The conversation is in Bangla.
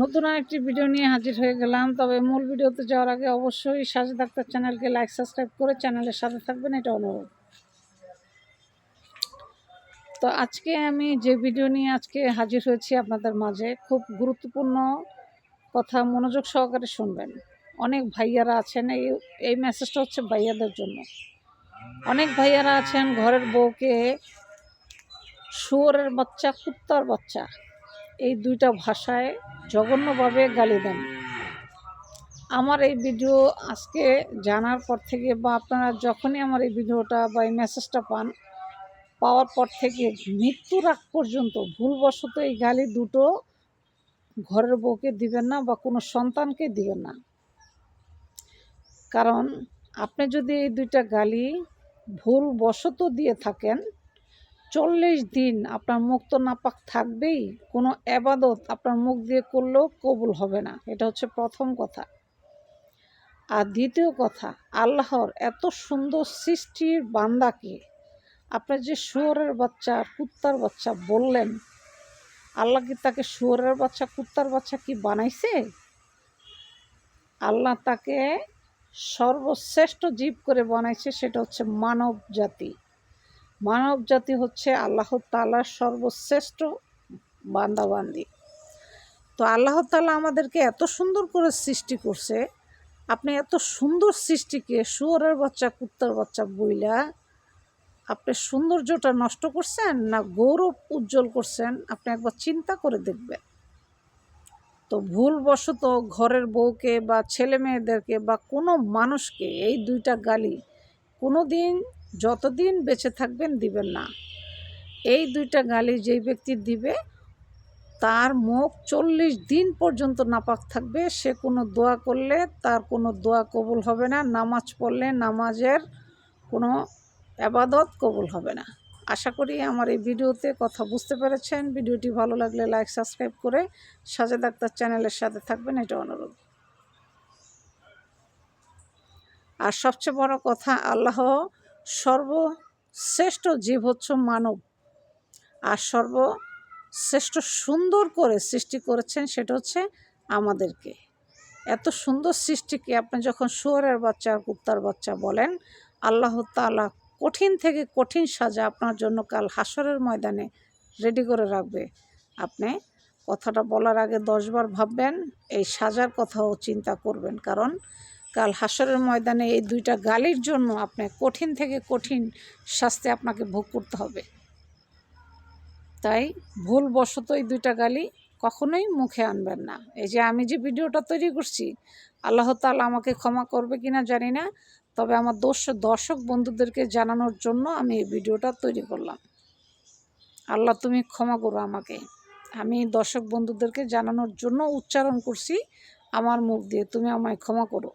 নতুন আরেকটি ভিডিও নিয়ে হাজির হয়ে গেলাম। তবে মূল ভিডিওতে যাওয়ার আগে অবশ্যই সাজে ডাক্তার চ্যানেলকে লাইক সাবস্ক্রাইব করে চ্যানেলের সাথে থাকবেন, এটা অনুরোধ। তো আজকে আমি যে ভিডিও নিয়ে আজকে হাজির হয়েছি আপনাদের মাঝে, খুব গুরুত্বপূর্ণ কথা মনোযোগ সহকারে শুনবেন। অনেক ভাইয়ারা আছেন, এই এই মেসেজটা হচ্ছে ভাইয়াদের জন্য। অনেক ভাইয়ারা আছেন ঘরের বউকে শুয়োরের বাচ্চা, কুত্তার বাচ্চা। এই দুইটা ভাষায় জঘন্যভাবে গালি দেন। আমার এই ভিডিও আজকে জানার পর থেকে বা আপনারা যখনই আমার এই ভিডিওটা বা এই মেসেজটা পান, পাওয়ার পর থেকে মৃত্যুর আগ পর্যন্ত ভুলবশত এই গালি দুটো ঘরের বউকে দিবেন না বা কোনো সন্তানকে দিবেন না। কারণ আপনি যদি এই দুইটা গালি ভুলবশত দিয়ে থাকেন চল্লিশ দিন আপনার মুখ তো নাপাক থাকবেই। কোনো এবাদত আপনার মুখ দিয়ে করলেও কবুল হবে না। এটা হচ্ছে প্রথম কথা। আর দ্বিতীয় কথা, আল্লাহর এত সুন্দর সৃষ্টির বান্দাকে আপনার যে শুয়োরের বাচ্চা, কুত্তার বাচ্চা বললেন, আল্লাহ কি তাকে শুয়োরের বাচ্চা, কুত্তার বাচ্চা কি বানাইছে? আল্লাহ তাকে সর্বশ্রেষ্ঠ জীব করে বানাইছে, সেটা হচ্ছে মানব জাতি। মানব জাতি হচ্ছে আল্লাহ তালার সর্বশ্রেষ্ঠ বান্দাবান্দি। তো আল্লাহ তালা আমাদেরকে এত সুন্দর করে সৃষ্টি করছে, আপনি এত সুন্দর সৃষ্টিকে, শুয়োরের বাচ্চা, কুত্তার বাচ্চা বইলা আপনি সৌন্দর্যটা নষ্ট করছেন না গৌরব উজ্জ্বল করছেন, আপনি একবার চিন্তা করে দেখবেন। তো ভুলবশত ঘরের বউকে বা ছেলে মেয়েদেরকে বা কোনো মানুষকে এই দুইটা গালি কোনো দিন যতদিন বেঁচে থাকবেন দিবেন না। এই দুইটা গালি যেই ব্যক্তি দিবে, তার মুখ চল্লিশ দিন পর্যন্ত নাপাক থাকবে। সে কোনো দোয়া করলে তার কোনো দোয়া কবুল হবে না, নামাজ পড়লে নামাজের কোনো আবাদত কবুল হবে না। আশা করি আমার এই ভিডিওতে কথা বুঝতে পেরেছেন। ভিডিওটি ভালো লাগলে লাইক, সাবস্ক্রাইব করে সাজেদ আক্তার চ্যানেলের সাথে থাকবেন, এটা অনুরোধ। আর সবচেয়ে বড় কথা, আল্লাহ সর্বশ্রেষ্ঠ জীব হচ্ছে মানব। আর সর্বশ্রেষ্ঠ সুন্দর করে সৃষ্টি করেছেন সেটা হচ্ছে আমাদেরকে। এত সুন্দর সৃষ্টিকে আপনি যখন শুয়ারের বাচ্চা কুত্তার বাচ্চা বলেন, আল্লাহ তালা কঠিন থেকে কঠিন সাজা আপনার জন্য কাল হাসরের ময়দানে রেডি করে রাখবে। আপনি কথাটা বলার আগে দশবার ভাববেন, এই সাজার কথাও চিন্তা করবেন। কারণ কাল হাসরের ময়দানে এই দুইটা গালির জন্য আপনি কঠিন থেকে কঠিন শাস্তি আপনাকে ভোগ করতে হবে। তাই ভুলবশত এই দুইটা গালি কখনোই মুখে আনবেন না। এই যে আমি যে ভিডিওটা তৈরি করছি, আল্লাহ তালা আমাকে ক্ষমা করবে কিনা জানি না, তবে আমার দোষ দর্শক বন্ধুদেরকে জানানোর জন্য আমি এই ভিডিওটা তৈরি করলাম। আল্লাহ তুমি ক্ষমা করো আমাকে। আমি দর্শক বন্ধুদেরকে জানানোর জন্য উচ্চারণ করছি, আমার মুখ দিয়ে তুমি আমায় ক্ষমা করো।